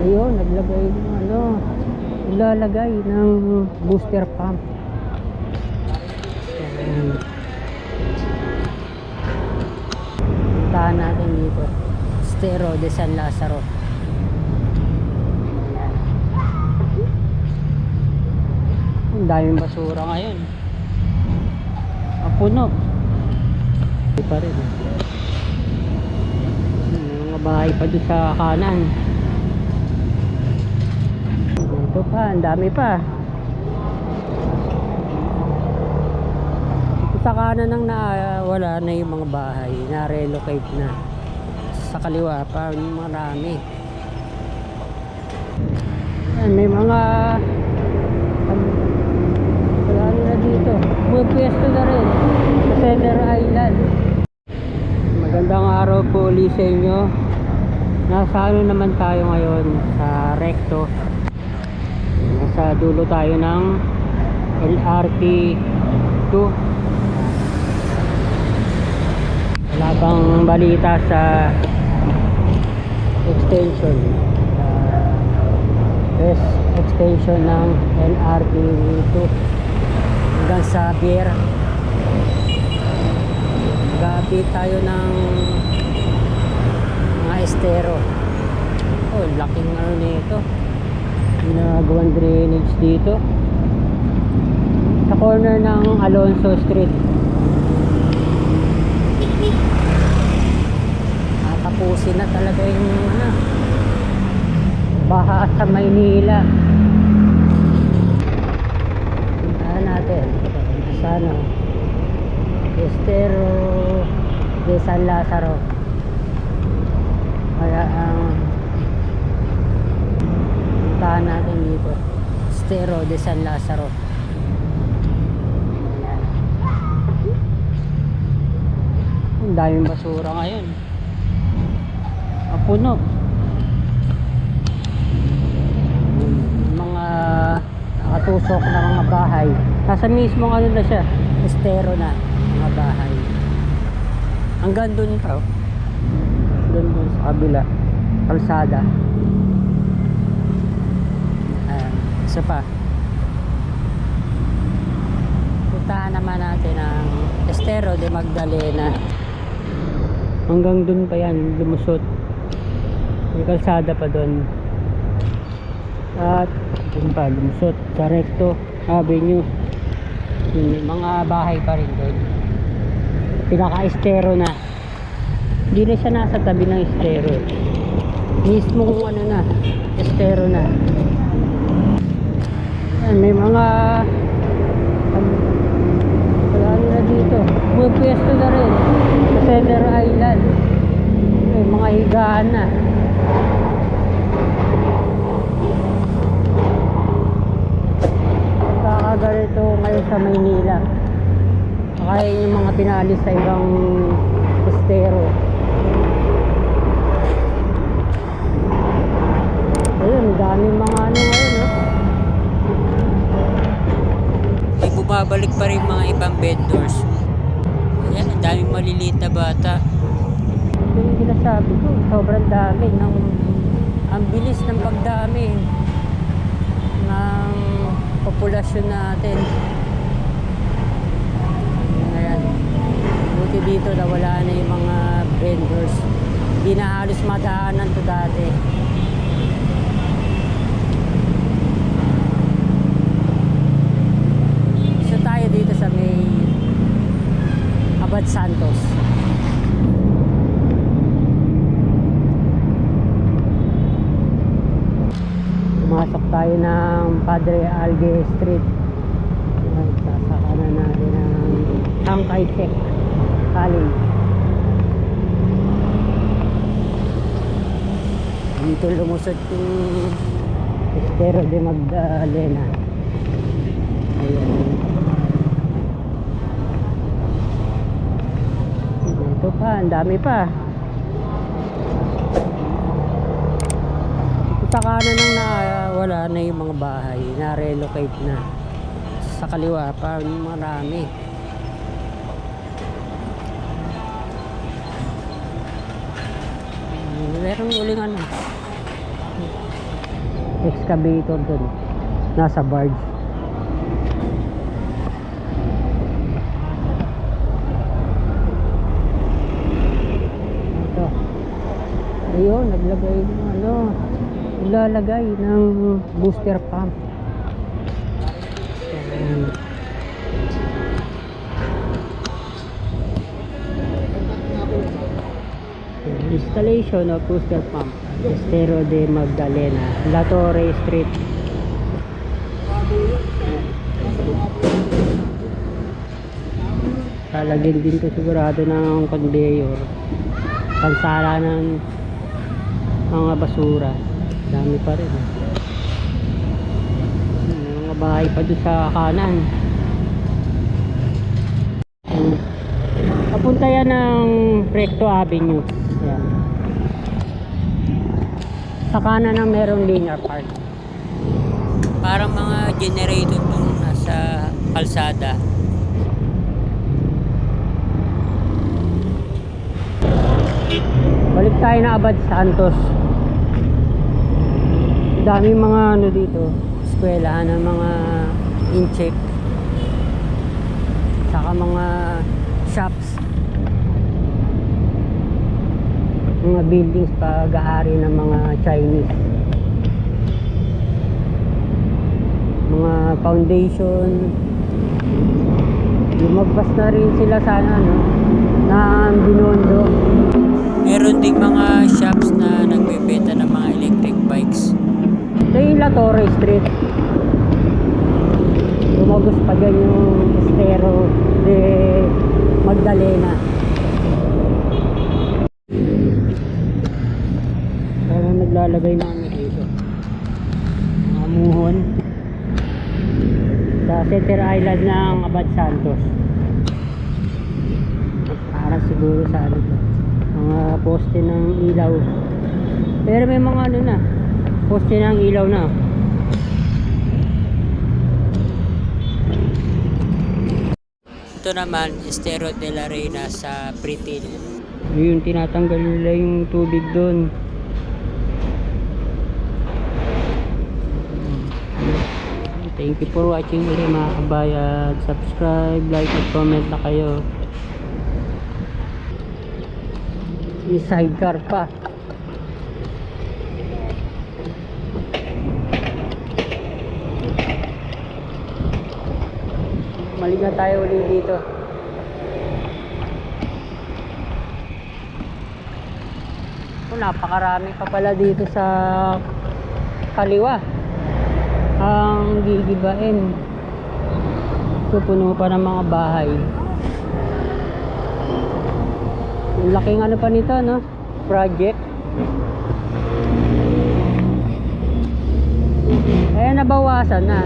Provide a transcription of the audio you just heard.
Ayun, naglagay ng ano, ilalagay ng booster pump. Ayan. Puntahan natin dito. Estero de San Lazaro. Ang daming basura ngayon. Mapuno. Hindi pa rin. May mga bahay pa doon sa kanan. Ito pa, ang dami pa. Sa kanan nang nawala na yung mga bahay, na-relocate na. Sa kaliwa pa, marami. Ayan, may mga wala na dito. Pwesto na rin sa Center Island. Magandang araw po ulit sa inyo. Nasa ano naman tayo ngayon sa Recto. Nasa dulo tayo ng LRT 2. Wala bang balita sa extension. Uh, best extension ng LRT 2 hanggang sa Bier. Mag-update tayo ng mga estero. Oh, laking ano nito. Ginagawang drainage dito. Sa corner ng Alonso Street. Tatapusin na talaga yung ano, baha sa Maynila. Puntahan natin. Sana. Estero de San Lazaro. Kaya ang puntahan natin dito. Estero de San Lazaro. Ang daming basura ngayon. Yung mga nakatusok na mga bahay. Nasa mismong ano na siya, estero na mga bahay. Hanggang dun pa. Hanggang dun sa kabila. Kalsada. Ayan. Isa pa. Puntahan naman natin ang Estero de Magdalena. Hanggang dun pa yan, lumusot. May kalsada pa dun. At dun pa, lumusot. Sa Recto Avenue. Yun, mga bahay pa rin doon. Pinaka-estero na. Hindi na siya nasa tabi ng estero. Mismo kung ano na, estero na. Ayan, may mga ano, wala na dito. May pwesto na rin sa Center Island. May mga higaan na. Kakaganito ngayon sa Maynila. Kaya yung mga pinalis sa ibang estero. Ayun, daming mga ano ngayon, bumabalik pa rin mga ibang vendors. Ayan, ang daming maliliit na bata. Ito yung sinasabi ko, sobrang dami. Ng, ang bilis ng pagdami ng populasyon natin. Ayan. Buti dito na wala na yung mga vendors. Hindi na halos madaanan to dati. Isa tayo dito sa may Abad Santos. Pumasok tayo ng Padre Alge Street. Sasaka na natin ang Tangkay Check College. Dito lumusot yung Estero de Magdalena. Ayan. Pa, ang dami pa. Sa kanan nang nawala na yung mga bahay, na-relocate na. Sa kaliwa pa, marami. Meron uling ano. excavator dun. Nasa barge. Ito. Ayun, naglagay ng ano, ilalagay ng booster pump. Ayan. Installation of booster pump. Estero de Magdalena, La Torre Street. Lalagyan din to sigurado ng conveyor. Pansala ng mga basura. Dami pa rin. eh. May mga bahay pa doon sa kanan. Papunta yan ng Recto Avenue. Yan. Sa kanan ng merong linear park. Parang mga generator itong nasa kalsada. Balik tayo na Abad Santos. Dami mga ano dito, eskwela ng mga incheck. Saka mga shops. Mga buildings pag-aari ng mga Chinese. Mga foundation. Lumagpas na rin sila sana no, na Binondo. Meron ding mga shops na nagbebenta ng mga electric bikes. Ito yung La Torre Street. Lumagos pa dyan yung Estero de Magdalena. Pero naglalagay na kami dito. Mga muhon. Sa Center Island ng Abad Santos. Para siguro sa ano. Mga poste ng ilaw. Pero may mga ano na. Poste ng ilaw na. Ito naman, Estero de la Reina sa Pritil. Yung tinatanggal nila yung tubig doon. Thank you for watching ulit mga kabayan. Subscribe, like, at comment na kayo. May sidecar pa. Mali tayo ulit dito. Oh, napakarami pa pala dito sa kaliwa. Ang gigibain. Ito puno pa ng mga bahay. Ang laking ano pa nito, no? Project. Eh, nabawasan na.